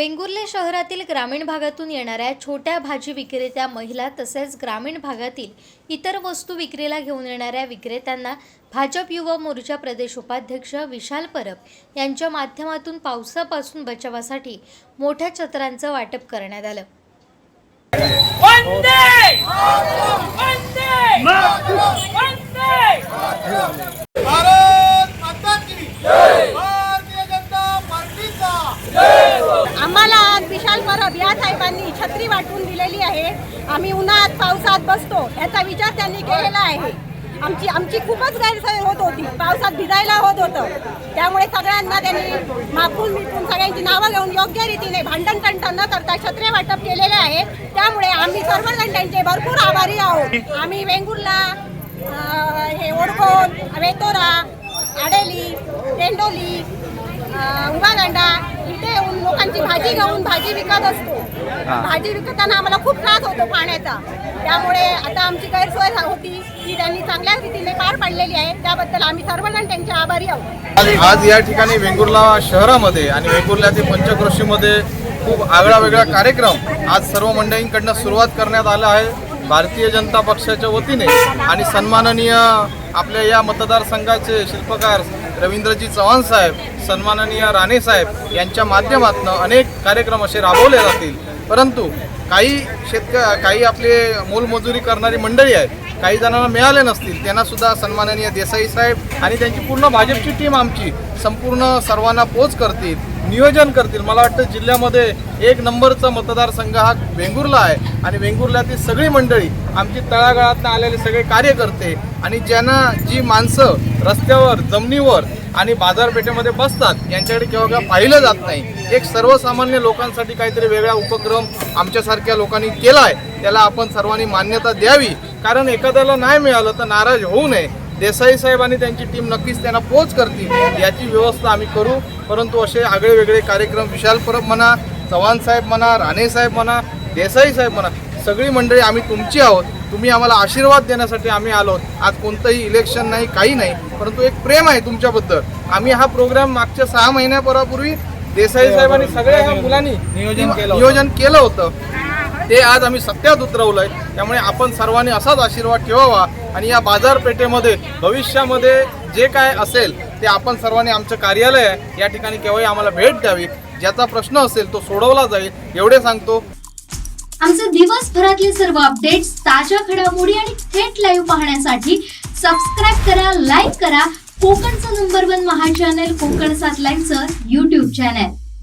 वेंगुर्ले शहरातील ग्रामीण भागातून येणाऱ्या छोट्या भाजी विक्रेत्या महिला तसेच ग्रामीण भागातील इतर वस्तू विक्रीला घेऊन येणाऱ्या विक्रेत्यांना भाजप युवा मोर्चा प्रदेश उपाध्यक्ष विशाल परब यांच्या माध्यमातून पावसापासून बचावासाठी मोठ्या छत्रांचं वाटप करण्यात आलं. वाटून दिलेली आहे. आम्ही उन्हात पावसात बसतो. याचा विचार त्यांनी केलेला आहे. आमची आमची खूपच गैरसोय होत होती. पावसात भिजायला होत होतं. त्यामुळे सगळ्यांना त्यांनी माफून मिटून सगळ्यांची नावं घेऊन योग्य रीतीने भांडण तंट न करता छत्रे वाटप केलेले आहे. त्यामुळे आम्ही सर्वजण त्यांचे भरपूर आभारी आहोत. आम्ही वेंगुर्ला हे ओडकोन वेतोरा आडेली टेंडोली उभागांडा इथे येऊन लोकांची भाजी घेऊन भाजी विकत असतो. भाजी विकताना आम्हाला खूप त्रास होतो पाण्याचा. त्यामुळे आता आमची गैरसोय होती. ती त्यांनी चांगल्या रीतीने पार पाडलेली आहे. त्याबद्दल आम्ही सर्वजण त्यांचे आभारी आहोत. आज आज या ठिकाणी वेंगुर्ला शहरामध्ये आणि वेंगुर्ल्यातील पंचक्रोशीमध्ये खूप आगळा वेगळा कार्यक्रम आज सर्व मंडळींकडनं सुरुवात करण्यात आला आहे. भारतीय जनता पक्षाच्या वतीने आणि सन्माननीय आपल्या या मतदारसंघाचे शिल्पकार रवींद्रजी चव्हाण साहेब सन्माननीय राणे साहेब यांच्या माध्यमातून अनेक कार्यक्रम असे राबवले जातील. परंतु काही शेतक काही आपले मोलमजुरी करणारी मंडळी आहेत काही जणांना मिळाले नसतील त्यांनासुद्धा सन्माननीय देसाई साहेब आणि त्यांची पूर्ण भाजपची टीम आमची संपूर्ण सर्वांना पोच करतील नियोजन करतील. मला वाटतं जिल्ह्यामध्ये एक नंबरचा मतदारसंघ हा वेंगुर्ला आहे. आणि वेंगुर्ल्यातील सगळी मंडळी आमची तळागाळातनं आलेले सगळे कार्यकर्ते आणि ज्यांना जी माणसं रस्त्यावर जमिनीवर आणि बाजारपेठेमध्ये बसतात यांच्याकडे केव्हा केव्हा पाहिलं जात नाही. एक सर्वसामान्य लोकांसाठी काहीतरी वेगळा उपक्रम आमच्यासारख्या लोकांनी केला आहे त्याला आपण सर्वांनी मान्यता द्यावी. कारण एखाद्याला नाही मिळालं तर नाराज होऊ नये. देसाई साहेब आणि त्यांची टीम नक्कीच त्यांना पोच करतील याची व्यवस्था आम्ही करू. परंतु असे आगळे वेगळे कार्यक्रम विशाल परब म्हणा चव्हाण साहेब म्हणा राणे साहेब म्हणा देसाई साहेब म्हणा सगळी मंडळी आम्ही तुमची आहोत. तुम्ही आम्हाला आशीर्वाद देण्यासाठी आम्ही आलो. आज कोणतंही इलेक्शन नाही काही नाही परंतु एक प्रेम आहे तुमच्याबद्दल. आम्ही हा प्रोग्राम मागच्या सहा महिन्यापूर्वी देसाई साहेबांनी सगळ्या ह्या मुलांनी नियोजन केलं नियोजन केलं होतं. ते आज आम्ही सत्यात उतरवलंय. त्यामुळे आपण सर्वांनी असाच आशीर्वाद ठेवावा आणि या बाजारपेठेमध्ये भविष्यामध्ये जे काय असेल ते आपण सर्वांनी आमचं कार्यालय आहे या ठिकाणी केव्हाही आम्हाला भेट द्यावी. ज्याचा प्रश्न असेल तो सोडवला जाईल एवढे सांगतो. आमचे दिवसभरातले सर्व अपडेट्स ताज्या घडामोडी आणि थेट लाईव्ह पाहण्यासाठी सबस्क्राईब करा लाईक करा. कोकणचं नंबर वन महा चॅनल कोकण सात लाईव्हचं युट्यूब चॅनल